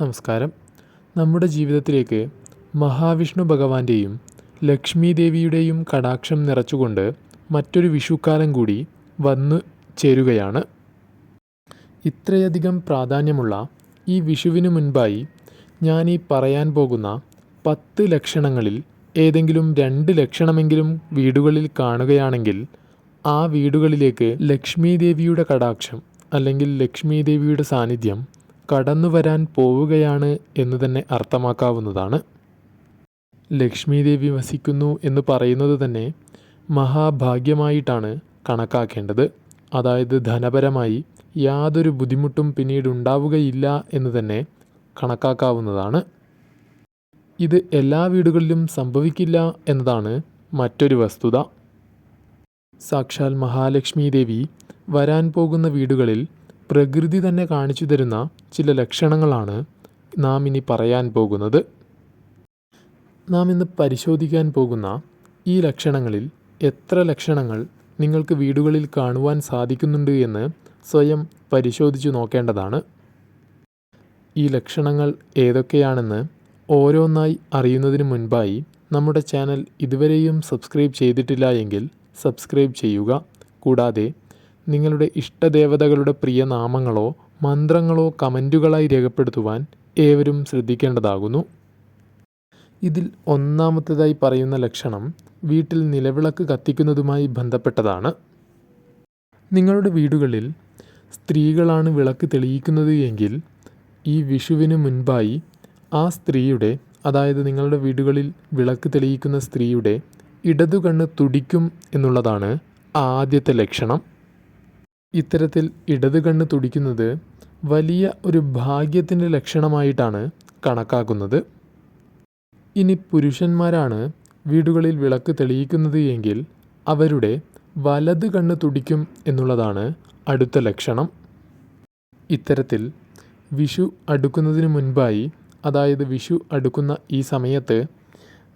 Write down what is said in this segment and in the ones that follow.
നമസ്കാരം. നമ്മുടെ ജീവിതത്തിലേക്ക് മഹാവിഷ്ണു ഭഗവാന്റെയും ലക്ഷ്മി ദേവിയുടെയും കടാക്ഷം നിറച്ചുകൊണ്ട് മറ്റൊരു വിഷുക്കാലം കൂടി വന്നു ചേരുകയാണ്. ഇത്രയധികം പ്രാധാന്യമുള്ള ഈ വിഷുവിന് മുൻപായി ഞാൻ ഈ പറയാൻ പോകുന്ന പത്ത് ലക്ഷണങ്ങളിൽ ഏതെങ്കിലും രണ്ട് ലക്ഷണമെങ്കിലും വീടുകളിൽ കാണുകയാണെങ്കിൽ ആ വീടുകളിലേക്ക് ലക്ഷ്മി ദേവിയുടെ കടാക്ഷം അല്ലെങ്കിൽ ലക്ഷ്മി ദേവിയുടെ സാന്നിധ്യം കടന്നു വരാൻ പോവുകയാണ് എന്ന് തന്നെ അർത്ഥമാക്കാവുന്നതാണ്. ലക്ഷ്മി ദേവി വസിക്കുന്നു എന്ന് പറയുന്നത് തന്നെ മഹാഭാഗ്യമായിട്ടാണ് കണക്കാക്കേണ്ടത്. അതായത് ധനപരമായി യാതൊരു ബുദ്ധിമുട്ടും പിന്നീട് ഉണ്ടാവുകയില്ല എന്ന് തന്നെ കണക്കാക്കാവുന്നതാണ്. ഇത് എല്ലാ വീടുകളിലും സംഭവിക്കില്ല എന്നതാണ് മറ്റൊരു വസ്തുത. സാക്ഷാൽ മഹാലക്ഷ്മി ദേവി വരാൻ പോകുന്ന വീടുകളിൽ പ്രകൃതി തന്നെ കാണിച്ചു തരുന്ന ചില ലക്ഷണങ്ങളാണ് നാം ഇനി പറയാൻ പോകുന്നത്. നാം ഇന്ന് പരിശോധിക്കാൻ പോകുന്ന ഈ ലക്ഷണങ്ങളിൽ എത്ര ലക്ഷണങ്ങൾ നിങ്ങൾക്ക് വീടുകളിൽ കാണുവാൻ സാധിക്കുന്നുണ്ട് എന്ന് സ്വയം പരിശോധിച്ചു നോക്കേണ്ടതാണ്. ഈ ലക്ഷണങ്ങൾ ഏതൊക്കെയാണെന്ന് ഓരോന്നായി അറിയുന്നതിന് മുൻപായി നമ്മുടെ ചാനൽ ഇതുവരെയും സബ്സ്ക്രൈബ് ചെയ്തിട്ടില്ല എങ്കിൽ സബ്സ്ക്രൈബ് ചെയ്യുക. കൂടാതെ നിങ്ങളുടെ ഇഷ്ടദേവതകളുടെ പ്രിയ നാമങ്ങളോ മന്ത്രങ്ങളോ കമന്റുകളായി രേഖപ്പെടുത്തുവാൻ ഏവരും ശ്രദ്ധിക്കേണ്ടതാകുന്നു. ഇതിൽ ഒന്നാമത്തേതായി പറയുന്ന ലക്ഷണം വീട്ടിൽ നിലവിളക്ക് കത്തിക്കുന്നതുമായി ബന്ധപ്പെട്ടതാണ്. നിങ്ങളുടെ വീടുകളിൽ സ്ത്രീകളാണ് വിളക്ക് തെളിയിക്കുന്നത് എങ്കിൽ ഈ വിഷുവിന് മുൻപായി ആ സ്ത്രീയുടെ അതായത് നിങ്ങളുടെ വീടുകളിൽ വിളക്ക് തെളിയിക്കുന്ന സ്ത്രീയുടെ ഇടതുകണ്ണ് തുടിക്കും എന്നുള്ളതാണ് ആദ്യത്തെ ലക്ഷണം. ഇത്തരത്തിൽ ഇടത് കണ്ണ് തുടിക്കുന്നത് വലിയ ഒരു ഭാഗ്യത്തിന്റെ ലക്ഷണമായിട്ടാണ് കണക്കാക്കുന്നത്. ഇനി പുരുഷന്മാരാണ് വീടുകളിൽ വിളക്ക് തെളിയിക്കുന്നത് എങ്കിൽ അവരുടെ വലത് കണ്ണ് തുടിക്കും എന്നുള്ളതാണ് അടുത്ത ലക്ഷണം. ഇത്തരത്തിൽ വിഷു അടുക്കുന്നതിന് മുൻപായി അതായത് വിഷു അടുക്കുന്ന ഈ സമയത്ത്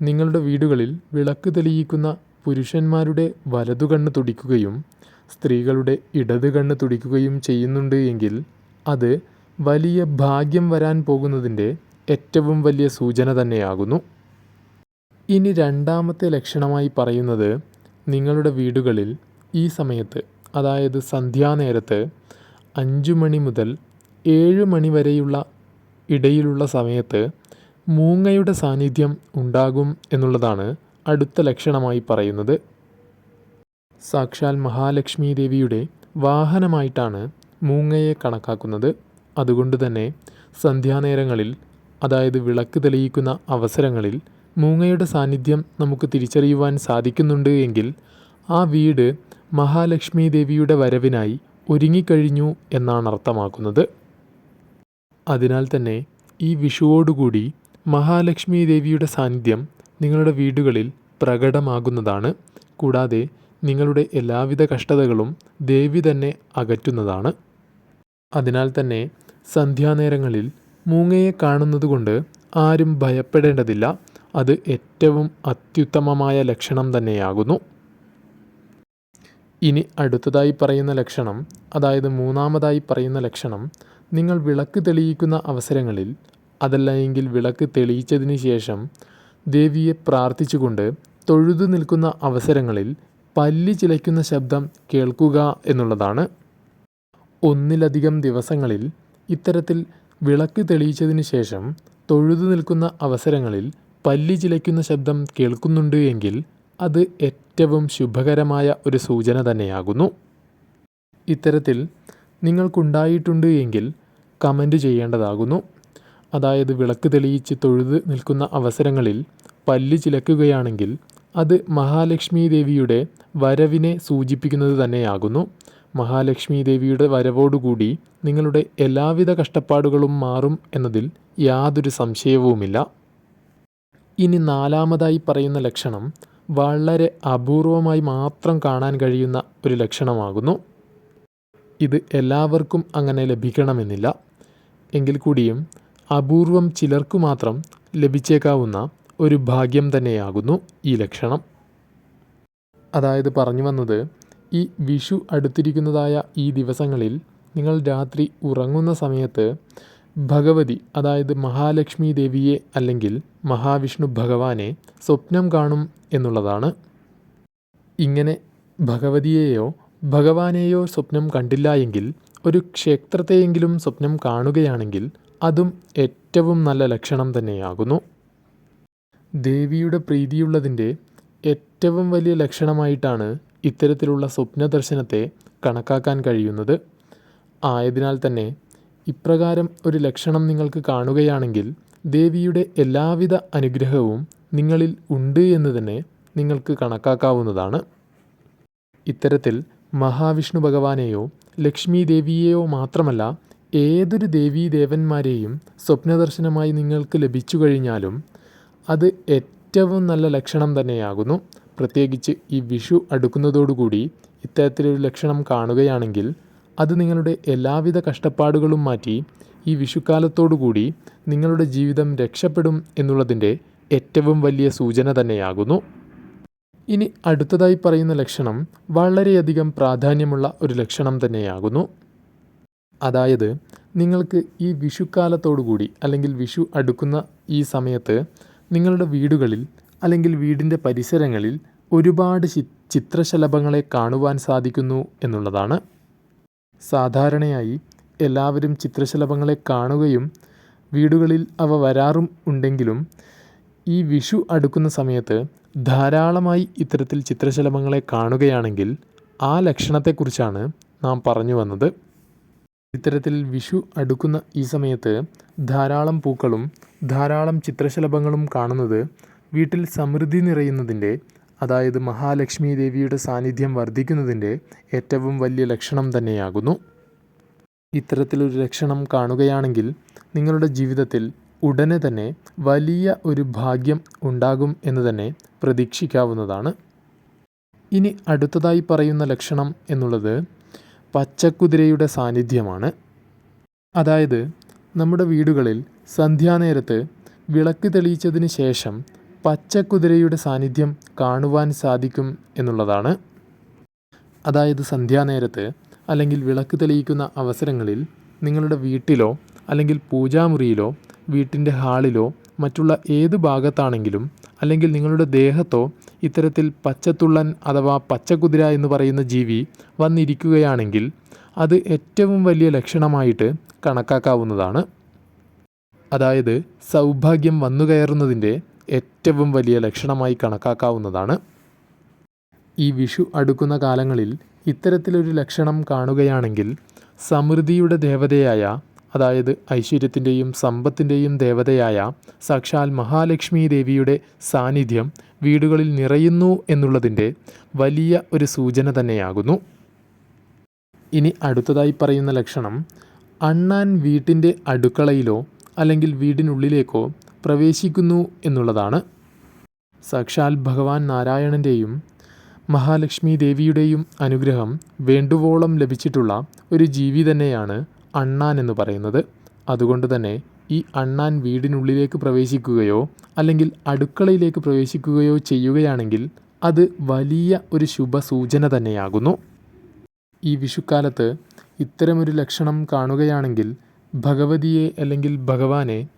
നിങ്ങളുടെ വീടുകളിൽ വിളക്ക് തെളിയിക്കുന്ന പുരുഷന്മാരുടെ വലതു കണ്ണ് തുടിക്കുകയും സ്ത്രീകളുടെ ഇടത് കണ്ണ് തുടിക്കുകയും ചെയ്യുന്നുണ്ട് എങ്കിൽ അത് വലിയ ഭാഗ്യം വരാൻ പോകുന്നതിന്റെ ഏറ്റവും വലിയ സൂചന തന്നെയാകുന്നു. ഇനി രണ്ടാമത്തെ ലക്ഷണമായി പറയുന്നത് നിങ്ങളുടെ വീടുകളിൽ ഈ സമയത്ത് അതായത് സന്ധ്യാനേരത്ത് അഞ്ചു മണി മുതൽ ഏഴ് മണി വരെയുള്ള ഇടയിലുള്ള സമയത്ത് മൂങ്ങയുടെ സാന്നിധ്യം ഉണ്ടാകും എന്നുള്ളതാണ് അടുത്ത ലക്ഷണമായി പറയുന്നത്. സാക്ഷാൽ മഹാലക്ഷ്മി ദേവിയുടെ വാഹനമായിട്ടാണ് മൂങ്ങയെ കണക്കാക്കുന്നത്. അതുകൊണ്ട് തന്നെ സന്ധ്യാനേരങ്ങളിൽ അതായത് വിളക്ക് തെളിയിക്കുന്ന അവസരങ്ങളിൽ മൂങ്ങയുടെ സാന്നിധ്യം നമുക്ക് തിരിച്ചറിയുവാൻ സാധിക്കുന്നുണ്ട് എങ്കിൽ ആ വീട് മഹാലക്ഷ്മി ദേവിയുടെ വരവിനായി ഒരുങ്ങിക്കഴിഞ്ഞു എന്നാണ് അർത്ഥമാക്കുന്നത് അതിനാൽ തന്നെ ഈ വിഷുവോടുകൂടി മഹാലക്ഷ്മി ദേവിയുടെ സാന്നിധ്യം നിങ്ങളുടെ വീടുകളിൽ പ്രകടമാകുന്നതാണ്. കൂടാതെ നിങ്ങളുടെ എല്ലാവിധ കഷ്ടതകളും ദേവി തന്നെ അകറ്റുന്നതാണ്. അതിനാൽ തന്നെ സന്ധ്യാനേരങ്ങളിൽ മൂങ്ങയെ കാണുന്നതുകൊണ്ട് ആരും ഭയപ്പെടേണ്ടതില്ല. അത് ഏറ്റവും അത്യുത്തമമായ ലക്ഷണം തന്നെയാകുന്നു. ഇനി അടുത്തതായി പറയുന്ന ലക്ഷണം അതായത് മൂന്നാമതായി പറയുന്ന ലക്ഷണം നിങ്ങൾ വിളക്ക് തെളിയിക്കുന്ന അവസരങ്ങളിൽ അതല്ല എങ്കിൽ വിളക്ക് തെളിയിച്ചതിന് ശേഷം ദേവിയെ പ്രാർത്ഥിച്ചുകൊണ്ട് തൊഴുതു നിൽക്കുന്ന അവസരങ്ങളിൽ പല്ലി ചിലയ്ക്കുന്ന ശബ്ദം കേൾക്കുക എന്നുള്ളതാണ്. ഒന്നിലധികം ദിവസങ്ങളിൽ ഇത്തരത്തിൽ വിളക്ക് തെളിയിച്ചതിന് ശേഷം തൊഴുതു നിൽക്കുന്ന അവസരങ്ങളിൽ പല്ലി ചിലയ്ക്കുന്ന ശബ്ദം കേൾക്കുന്നുണ്ട് എങ്കിൽ അത് ഏറ്റവും ശുഭകരമായ ഒരു സൂചന തന്നെയാകുന്നു. ഇത്തരത്തിൽ നിങ്ങൾക്കുണ്ടായിട്ടുണ്ട് എങ്കിൽ കമന്റ് ചെയ്യേണ്ടതാകുന്നു. അതായത് വിളക്ക് തെളിയിച്ച് തൊഴുത് നിൽക്കുന്ന അവസരങ്ങളിൽ പല്ല് ചിലക്കുകയാണെങ്കിൽ അത് മഹാലക്ഷ്മി ദേവിയുടെ വരവിനെ സൂചിപ്പിക്കുന്നത് തന്നെയാകുന്നു. മഹാലക്ഷ്മി ദേവിയുടെ വരവോടുകൂടി നിങ്ങളുടെ എല്ലാവിധ കഷ്ടപ്പാടുകളും മാറും എന്നതിൽ യാതൊരു സംശയവുമില്ല. ഇനി നാലാമതായി പറയുന്ന ലക്ഷണം വളരെ അപൂർവമായി മാത്രം കാണാൻ കഴിയുന്ന ഒരു ലക്ഷണമാകുന്നു. ഇത് എല്ലാവർക്കും അങ്ങനെ ലഭിക്കണമെന്നില്ല. എങ്കിൽ കൂടിയും അപൂർവം ചിലർക്കു മാത്രം ലഭിച്ചേക്കാവുന്ന ഒരു ഭാഗ്യം തന്നെയാകുന്നു ഈ ലക്ഷണം. അതായത് പറഞ്ഞു വന്നത് ഈ വിഷു അടുത്തിരിക്കുന്നതായ ഈ ദിവസങ്ങളിൽ നിങ്ങൾ രാത്രി ഉറങ്ങുന്ന സമയത്ത് ഭഗവതി അതായത് മഹാലക്ഷ്മി ദേവിയെ അല്ലെങ്കിൽ മഹാവിഷ്ണു ഭഗവാനെ സ്വപ്നം കാണും എന്നുള്ളതാണ്. ഇങ്ങനെ ഭഗവതിയെയോ ഭഗവാനെയോ സ്വപ്നം കണ്ടില്ല എങ്കിൽ ഒരു ക്ഷേത്രത്തെയെങ്കിലും സ്വപ്നം കാണുകയാണെങ്കിൽ അതും ഏറ്റവും നല്ല ലക്ഷണം തന്നെയാകുന്നു. ദേവിയുടെ പ്രീതിയുള്ളതിന്റെ ഏറ്റവും വലിയ ലക്ഷണമായിട്ടാണ് ഇത്തരത്തിലുള്ള സ്വപ്നദർശനത്തെ കണക്കാക്കാൻ കഴിയുന്നത്. ആയതിനാൽ തന്നെ ഇപ്രകാരം ഒരു ലക്ഷണം നിങ്ങൾക്ക് കാണുകയാണെങ്കിൽ ദേവിയുടെ എല്ലാവിധ അനുഗ്രഹവും നിങ്ങളിൽ ഉണ്ട് എന്ന് തന്നെ നിങ്ങൾക്ക് കണക്കാക്കാവുന്നതാണ്. ഇത്തരത്തിൽ മഹാവിഷ്ണു ഭഗവാനെയോ ലക്ഷ്മി ദേവിയെയോ മാത്രമല്ല ഏതൊരു ദേവീ ദേവന്മാരെയും സ്വപ്നദർശനമായി നിങ്ങൾക്ക് ലഭിച്ചു കഴിഞ്ഞാലും അത് ഏറ്റവും നല്ല ലക്ഷണം തന്നെയാകുന്നു. പ്രത്യേകിച്ച് ഈ വിഷു അടുക്കുന്നതോടുകൂടി ഇത്തരത്തിലൊരു ലക്ഷണം കാണുകയാണെങ്കിൽ അത് നിങ്ങളുടെ എല്ലാവിധ കഷ്ടപ്പാടുകളും മാറ്റി ഈ വിഷുക്കാലത്തോടുകൂടി നിങ്ങളുടെ ജീവിതം രക്ഷപ്പെടും എന്നുള്ളതിന്റെ ഏറ്റവും വലിയ സൂചന തന്നെയാകുന്നു. ഇനി അടുത്തതായി പറയുന്ന ലക്ഷണം വളരെയധികം പ്രാധാന്യമുള്ള ഒരു ലക്ഷണം തന്നെയാകുന്നു. അതായത് നിങ്ങൾക്ക് ഈ വിഷുക്കാലത്തോടുകൂടി അല്ലെങ്കിൽ വിഷു അടുക്കുന്ന ഈ സമയത്ത് നിങ്ങളുടെ വീടുകളിൽ അല്ലെങ്കിൽ വീടിന്റെ പരിസരങ്ങളിൽ ഒരുപാട് ചിത്രശലഭങ്ങളെ കാണുവാൻ സാധിക്കുന്നു എന്നുള്ളതാണ്. സാധാരണയായി എല്ലാവരും ചിത്രശലഭങ്ങളെ കാണുകയും വീടുകളിൽ അവ വരാറും ഉണ്ടെങ്കിലും ഈ വിഷു അടുക്കുന്ന സമയത്ത് ധാരാളമായി ഇത്തരത്തിൽ ചിത്രശലഭങ്ങളെ കാണുകയാണെങ്കിൽ ആ ലക്ഷണത്തെക്കുറിച്ചാണ് നാം പറഞ്ഞു വന്നത്. ഇത്തരത്തിൽ വിഷു അടുക്കുന്ന ഈ സമയത്ത് ധാരാളം പൂക്കളും ധാരാളം ചിത്രശലഭങ്ങളും കാണുന്നത് വീട്ടിൽ സമൃദ്ധി നിറയുന്നതിന്റെ അതായത് മഹാലക്ഷ്മി ദേവിയുടെ സാന്നിധ്യം വർദ്ധിക്കുന്നതിന്റെ ഏറ്റവും വലിയ ലക്ഷണം തന്നെയാകുന്നു. ഇത്തരത്തിലൊരു ലക്ഷണം കാണുകയാണെങ്കിൽ നിങ്ങളുടെ ജീവിതത്തിൽ ഉടനെ തന്നെ വലിയ ഒരു ഭാഗ്യം ഉണ്ടാകും എന്ന് തന്നെ പ്രതീക്ഷിക്കാവുന്നതാണ്. ഇനി അടുത്തതായി പറയുന്ന ലക്ഷണം എന്നുള്ളത് പച്ചക്കുതിരയുടെ സാന്നിധ്യമാണ്. അതായത് നമ്മുടെ വീടുകളിൽ സന്ധ്യാനേരത്ത് വിളക്ക് തെളിയിച്ചതിന് ശേഷം പച്ചക്കുതിരയുടെ സാന്നിധ്യം കാണുവാൻ സാധിക്കും എന്നുള്ളതാണ്. അതായത് സന്ധ്യാനേരത്ത് അല്ലെങ്കിൽ വിളക്ക് തെളിയിക്കുന്ന അവസരങ്ങളിൽ നിങ്ങളുടെ വീട്ടിലോ അല്ലെങ്കിൽ പൂജാമുറിയിലോ വീട്ടിന്റെ ഹാളിലോ മറ്റുള്ള ഏത് ഭാഗത്താണെങ്കിലും അല്ലെങ്കിൽ നിങ്ങളുടെ ദേഹത്തോ ഇത്തരത്തിൽ പച്ചത്തുള്ളൻ അഥവാ പച്ചക്കുതിര എന്ന് പറയുന്ന ജീവി വന്നിരിക്കുകയാണെങ്കിൽ അത് ഏറ്റവും വലിയ ലക്ഷണമായിട്ട് കണക്കാക്കാവുന്നതാണ്. അതായത് സൗഭാഗ്യം വന്നു കയറുന്നതിന്റെ ഏറ്റവും വലിയ ലക്ഷണമായി കണക്കാക്കാവുന്നതാണ്. ഈ വിഷു അടുക്കുന്ന കാലങ്ങളിൽ ഇത്തരത്തിലൊരു ലക്ഷണം കാണുകയാണെങ്കിൽ സമൃദ്ധിയുടെ ദേവതയായ അതായത് ഐശ്വര്യത്തിന്റെയും സമ്പത്തിന്റെയും ദേവതയായ സാക്ഷാൽ മഹാലക്ഷ്മി ദേവിയുടെ സാന്നിധ്യം വീടുകളിൽ നിറയുന്നു എന്നുള്ളതിന്റെ വലിയ ഒരു സൂചന തന്നെയാകുന്നു. ഇനി അടുത്തതായി പറയുന്ന ലക്ഷണം അണ്ണാൻ വീട്ടിന്റെ അടുക്കളയിലോ അല്ലെങ്കിൽ വീടിനുള്ളിലേക്കോ പ്രവേശിക്കുന്നു എന്നുള്ളതാണ്. സാക്ഷാൽ ഭഗവാൻ നാരായണന്റെയും മഹാലക്ഷ്മി ദേവിയുടെയും അനുഗ്രഹം വേണ്ടുവോളം ലഭിച്ചിട്ടുള്ള ഒരു ജീവി തന്നെയാണ് അണ്ണാൻ എന്ന് പറയുന്നത്. അതുകൊണ്ട് തന്നെ ഈ അണ്ണാൻ വീടിനുള്ളിലേക്ക് പ്രവേശിക്കുകയോ അല്ലെങ്കിൽ അടുക്കളയിലേക്ക് പ്രവേശിക്കുകയോ ചെയ്യുകയാണെങ്കിൽ അത് വലിയ ഒരു ശുഭസൂചന തന്നെയാകുന്നു. ഈ വിഷുക്കാലത്ത് ഇത്തരമൊരു ലക്ഷണം കാണുകയാണെങ്കിൽ ഭഗവതിയെ അല്ലെങ്കിൽ ഭഗവാനെ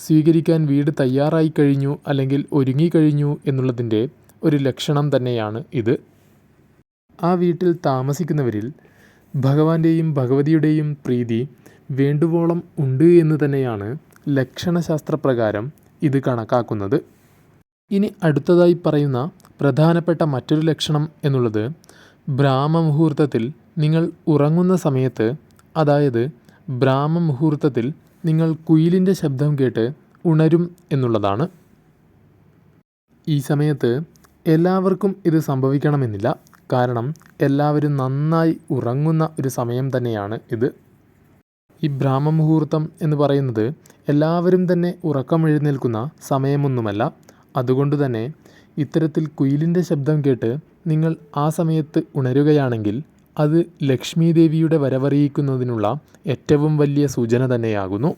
സ്വീകരിക്കാൻ വീട് തയ്യാറായി കഴിഞ്ഞു അല്ലെങ്കിൽ ഒരുങ്ങിക്കഴിഞ്ഞു എന്നുള്ളതിന്റെ ഒരു ലക്ഷണം തന്നെയാണ് ഇത്. ആ വീട്ടിൽ താമസിക്കുന്നവരിൽ ഭഗവാന്റെയും ഭഗവതിയുടെയും പ്രീതി വേണ്ടുവോളം ഉണ്ട് എന്ന് തന്നെയാണ് ലക്ഷണശാസ്ത്രപ്രകാരം ഇത് കണക്കാക്കുന്നത്. ഇനി അടുത്തതായി പറയുന്ന പ്രധാനപ്പെട്ട മറ്റൊരു ലക്ഷണം എന്നുള്ളത് ബ്രാഹ്മമുഹൂർത്തത്തിൽ നിങ്ങൾ ഉറങ്ങുന്ന സമയത്ത് അതായത് ബ്രാഹ്മമുഹൂർത്തത്തിൽ നിങ്ങൾ കുയിലിന്റെ ശബ്ദം കേട്ട് ഉണരും എന്നുള്ളതാണ്. ഈ സമയത്ത് എല്ലാവർക്കും ഇത് സംഭവിക്കണമെന്നില്ല. കാരണം എല്ലാവരും നന്നായി ഉറങ്ങുന്ന ഒരു സമയം തന്നെയാണ് ഇത്. ഈ ബ്രാഹ്മമുഹൂർത്തം എന്ന് പറയുന്നത് എല്ലാവരും തന്നെ ഉറക്കം എഴുന്നേൽക്കുന്ന സമയമൊന്നുമല്ല. അതുകൊണ്ട് തന്നെ ഇത്തരത്തിൽ കുയിലിന്റെ ശബ്ദം കേട്ട് നിങ്ങൾ ആ സമയത്ത് ഉണരുകയാണെങ്കിൽ അത് ലക്ഷ്മി ദേവിയുടെ വരവറിയിക്കുന്നതിനുള്ള ഏറ്റവും വലിയ സൂചന തന്നെയാകുന്നു.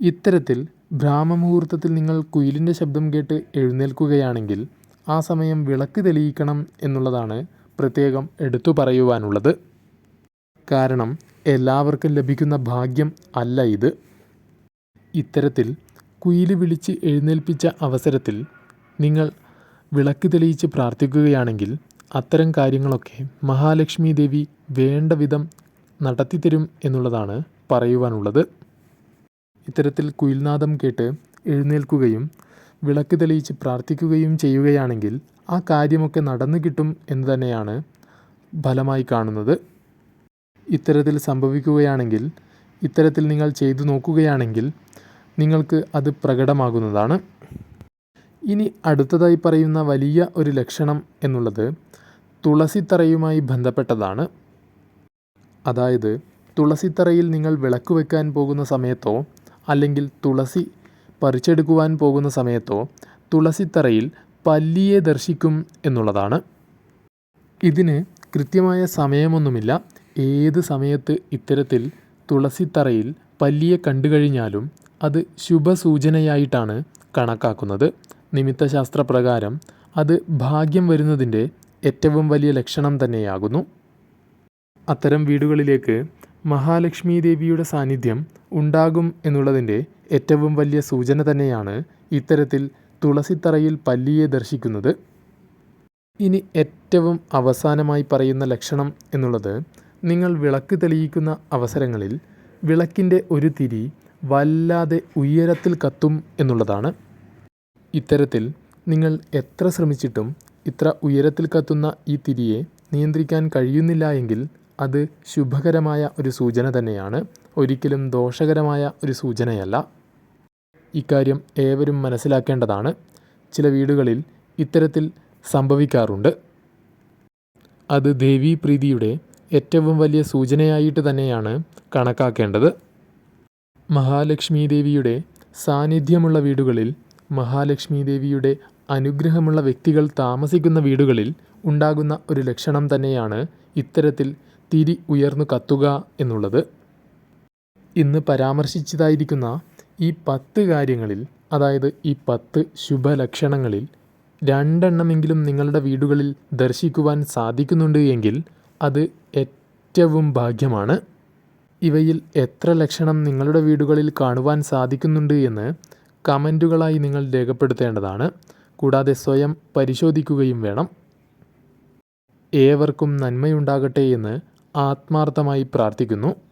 ഇത്തരത്തിൽ ബ്രാഹ്മമുഹൂർത്തത്തിൽ നിങ്ങൾ കുയിലിന്റെ ശബ്ദം കേട്ട് എഴുന്നേൽക്കുകയാണെങ്കിൽ ആ സമയം വിളക്ക് തെളിയിക്കണം എന്നുള്ളതാണ് പ്രത്യേകം എടുത്തു പറയുവാനുള്ളത്. കാരണം എല്ലാവർക്കും ലഭിക്കുന്ന ഭാഗ്യം അല്ല ഇത്. ഇത്തരത്തിൽ കുയിൽ വിളിച്ച് എഴുന്നേൽപ്പിച്ച അവസരത്തിൽ നിങ്ങൾ വിളക്ക് തെളിയിച്ച് പ്രാർത്ഥിക്കുകയാണെങ്കിൽ അത്തരം കാര്യങ്ങളൊക്കെ മഹാലക്ഷ്മി ദേവി വേണ്ട വിധം നടത്തിത്തരും എന്നുള്ളതാണ് പറയുവാനുള്ളത്. ഇത്തരത്തിൽ കുയിൽനാദം കേട്ട് എഴുന്നേൽക്കുകയും വിളക്ക് തെളിയിച്ച് പ്രാർത്ഥിക്കുകയും ചെയ്യുകയാണെങ്കിൽ ആ കാര്യമൊക്കെ നടന്നു കിട്ടും എന്ന് തന്നെയാണ് ഫലമായി കാണുന്നത്. ഇത്തരത്തിൽ സംഭവിക്കുകയാണെങ്കിൽ ഇത്തരത്തിൽ നിങ്ങൾ ചെയ്തു നോക്കുകയാണെങ്കിൽ നിങ്ങൾക്ക് അത് പ്രകടമാകുന്നതാണ്. ഇനി അടുത്തതായി പറയുന്ന വലിയ ഒരു ലക്ഷണം എന്നുള്ളത് തുളസിത്തറയുമായി ബന്ധപ്പെട്ടതാണ്. അതായത് തുളസിത്തറയിൽ നിങ്ങൾ വിളക്ക് വെക്കാൻ പോകുന്ന സമയത്തോ അല്ലെങ്കിൽ തുളസി പറിച്ചെടുക്കുവാൻ പോകുന്ന സമയത്തോ തുളസിത്തറയിൽ പല്ലിയെ ദർശിക്കും എന്നുള്ളതാണ്. ഇതിന് കൃത്യമായ സമയമൊന്നുമില്ല. ഏത് സമയത്ത് ഇത്തരത്തിൽ തുളസിത്തറയിൽ പല്ലിയെ കണ്ടുകഴിഞ്ഞാലും അത് ശുഭസൂചനയായിട്ടാണ് കണക്കാക്കുന്നത്. നിമിത്തശാസ്ത്രപ്രകാരം അത് ഭാഗ്യം വരുന്നതിന്റെ ഏറ്റവും വലിയ ലക്ഷണം തന്നെയാകുന്നു. അത്തരം വീടുകളിലേക്ക് മഹാലക്ഷ്മി ദേവിയുടെ സാന്നിധ്യം ഉണ്ടാകും എന്നുള്ളതിന്റെ ഏറ്റവും വലിയ സൂചന തന്നെയാണ് ഇത്തരത്തിൽ തുളസിത്തറയിൽ പല്ലിയെ ദർശിക്കുന്നത്. ഇനി ഏറ്റവും അവസാനമായി പറയുന്ന ലക്ഷണം എന്നുള്ളത് നിങ്ങൾ വിളക്ക് തെളിയിക്കുന്ന അവസരങ്ങളിൽ വിളക്കിന്റെ ഒരു തിരി വല്ലാതെ ഉയരത്തിൽ കത്തും എന്നുള്ളതാണ്. ഇത്തരത്തിൽ നിങ്ങൾ എത്ര ശ്രമിച്ചിട്ടും ഇത്ര ഉയരത്തിൽ കത്തുന്ന ഈ തിരിയെ നിയന്ത്രിക്കാൻ കഴിയുന്നില്ല എങ്കിൽ അത് ശുഭകരമായ ഒരു സൂചന തന്നെയാണ്. ഒരിക്കലും ദോഷകരമായ ഒരു സൂചനയല്ല. ഇക്കാര്യം ഏവരും മനസ്സിലാക്കേണ്ടതാണ്. ചില വീടുകളിൽ ഇത്തരത്തിൽ സംഭവിക്കാറുണ്ട്. അത് ദേവീപ്രീതിയുടെ ഏറ്റവും വലിയ സൂചനയായിട്ട് തന്നെയാണ് കണക്കാക്കേണ്ടത്. മഹാലക്ഷ്മി ദേവിയുടെ സാന്നിധ്യമുള്ള വീടുകളിൽ മഹാലക്ഷ്മി ദേവിയുടെ അനുഗ്രഹമുള്ള വ്യക്തികൾ താമസിക്കുന്ന വീടുകളിൽ ഉണ്ടാകുന്ന ഒരു ലക്ഷണം തന്നെയാണ് ഇത്തരത്തിൽ തിരി ഉയർന്നു കത്തുക എന്നുള്ളത്. ഇന്ന് പരാമർശിച്ചതായിരിക്കുന്ന ഈ പത്ത് കാര്യങ്ങളിൽ അതായത് ഈ പത്ത് ശുഭലക്ഷണങ്ങളിൽ രണ്ടെണ്ണമെങ്കിലും നിങ്ങളുടെ വീടുകളിൽ ദർശിക്കുവാൻ സാധിക്കുന്നുണ്ട് എങ്കിൽ അത് ഏറ്റവും ഭാഗ്യമാണ്. ഇവയിൽ എത്ര ലക്ഷണം നിങ്ങളുടെ വീടുകളിൽ കാണുവാൻ സാധിക്കുന്നുണ്ട് എന്ന് കമന്റുകളായി നിങ്ങൾ രേഖപ്പെടുത്തേണ്ടതാണ്. കൂടാതെ സ്വയം പരിശോധിക്കുകയും വേണം. ഏവർക്കും നന്മയുണ്ടാകട്ടെ എന്ന് ആത്മാർത്ഥമായി പ്രാർത്ഥിക്കുന്നു.